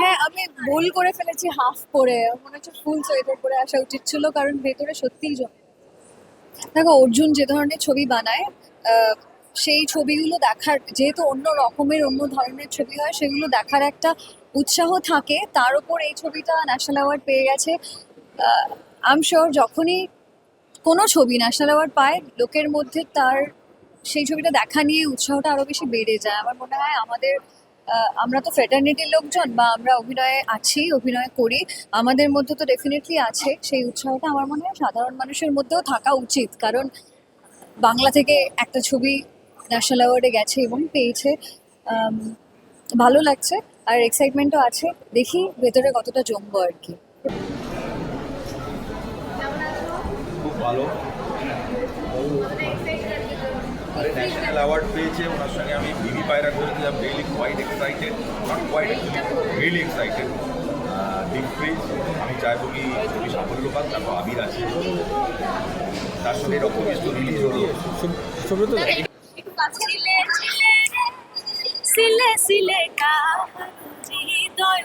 হ্যাঁ আমি ভুল করে ফেলেছি হাফ করে। মনে হচ্ছে ফুল সোয়েটার পরে আসা উচিত ছিল, কারণ ভেতরে সত্যিই জমে। দেখো, অর্জুন যে ধরনের ছবি বানায় সেই ছবিগুলো দেখার, যেহেতু অন্য রকমের, অন্য ধরনের ছবি হয়, সেগুলো দেখার একটা উৎসাহ থাকে। তার উপর এই ছবিটা ন্যাশনাল অ্যাওয়ার্ড পেয়ে গেছে। আম শিওর যখনই কোনো ছবি ন্যাশনাল অ্যাওয়ার্ড পায়, লোকের মধ্যে তার সেই ছবিটা দেখা নিয়ে উৎসাহটা আরও বেশি বেড়ে যায়। আমার মনে হয় আমাদের আমরা তো ফ্রেটার্নিটির লোকজন বা আমরা অভিনয়ে আছি, অভিনয় করি, আমাদের মধ্যে তো ডেফিনেটলি আছে। সেই উৎসাহটা আমার মনে হয় সাধারণ মানুষের মধ্যেও থাকা উচিত। কারণ বাংলা থেকে একটা ছবি ন্যাশনাল অ্যাওয়ার্ডে গেছে এবং পেয়েছে। ভালো লাগছে আর এক্সাইটমেন্টও আছে। দেখি ভেতরে কতটা জমবো আর কি। ভালো। আরে ন্যাশনাল অ্যাওয়ার্ড পেয়েছে ওনার সঙ্গে আমি বিবি পায়রা করেছিলাম really quite excited not quite really excited deep freeze আমি চাইব কি ছবি সাফল্য পাক তারপর আবির আছে। তার সঙ্গে এরকম কিছু রিলিজ হলো সিলে সিলে সিলে হৃদয়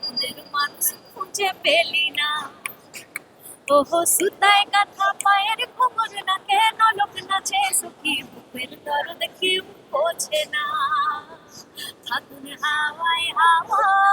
মনের মানুষ খুঁজে পেলি। ওহো, সুতায় কাঁথা পায়ের খবর না কেন লোক নাচে? সুখী বুকের দরদ কেউ বোঝে না। ফাগুন হাওয়ায় হাওয়ায়